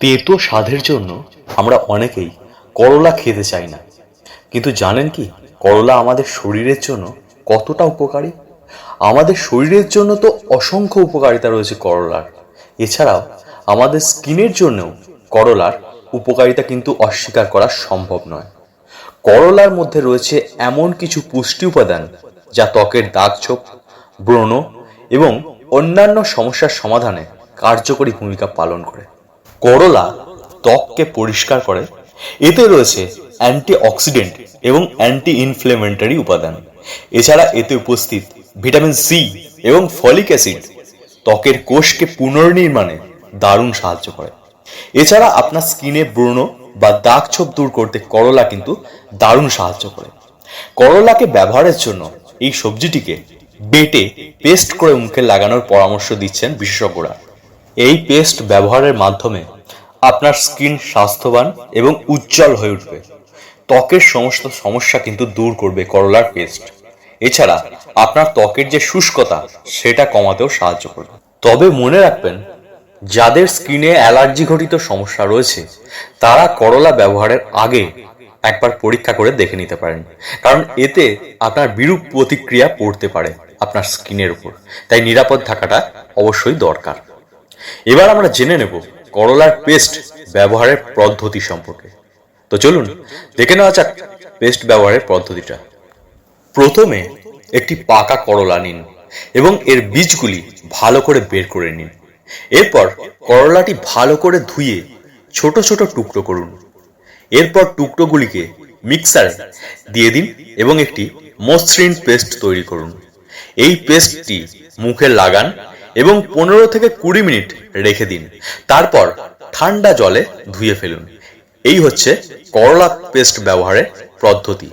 তেতো স্বাদের জন্য আমরা অনেকেই করলা খেতে চাই না। কিন্তু জানেন কি, করলা আমাদের শরীরের জন্য কতটা উপকারী? আমাদের শরীরের জন্য তো অসংখ্য উপকারিতা রয়েছে করলার। এছাড়াও আমাদের স্কিনের জন্যও করলার উপকারিতা কিন্তু অস্বীকার করা সম্ভব নয়। করলার মধ্যে রয়েছে এমন কিছু পুষ্টি উপাদান যা ত্বকের দাগছোপ, ব্রণ এবং অন্যান্য সমস্যার সমাধানে কার্যকরী ভূমিকা পালন করে। করলা ত্বককে পরিষ্কার করে। এতে রয়েছে অ্যান্টি অক্সিডেন্ট এবং অ্যান্টি ইনফ্লেমেন্টারি উপাদান। এছাড়া এতে উপস্থিত ভিটামিন সি এবং ফলিক অ্যাসিড ত্বকের কোষকে পুনর্নির্মাণে দারুণ সাহায্য করে। এছাড়া আপনার স্কিনে ব্রণ বা দাগ ছোপ দূর করতে করলা কিন্তু দারুণ সাহায্য করে। করলাকে ব্যবহারের জন্য এই সবজিটিকে বেটে পেস্ট করে মুখে লাগানোর পরামর্শ দিচ্ছেন বিশেষজ্ঞরা। এই পেস্ট ব্যবহারের মাধ্যমে আপনার স্কিন স্বাস্থ্যবান এবং উজ্জ্বল হয়ে উঠবে। ত্বকের সমস্ত সমস্যা কিন্তু দূর করবে করলার পেস্ট। এছাড়া আপনার ত্বকের যে শুষ্কতা, সেটা কমাতেও সাহায্য করবে। তবে মনে রাখবেন, যাদের স্কিনে অ্যালার্জি ঘটিত সমস্যা রয়েছে, তারা করলা ব্যবহারের আগে একবার পরীক্ষা করে দেখে নিতে পারেন। কারণ এতে আপনার বিরূপ প্রতিক্রিয়া পড়তে পারে আপনার স্কিনের উপর। তাই নিরাপদ থাকাটা অবশ্যই দরকার। এবার আমরা জেনে নেব করলার পেস্ট ব্যবহারের পদ্ধতি সম্পর্কে। তো চলুন, দেখে নেওয়া যাক পেস্ট ব্যবহারের পদ্ধতিটা। প্রথমে একটি পাকা করলা নিন এবং এর বীজগুলি ভালো করে বের করে নিন। এরপর করলাটি ভালো করে ধুয়ে ছোট ছোট টুকরো করুন। এরপর টুকরোগুলিকে মিক্সারে দিয়ে দিন এবং একটি মসৃণ পেস্ট তৈরি করুন। এই পেস্টটি মুখে লাগান এবং পনেরো থেকে কুড়ি মিনিট রেখে দিন। তারপর ঠান্ডা জলে ধুয়ে ফেলুন। এই হচ্ছে করলা পেস্ট ব্যবহারের পদ্ধতি।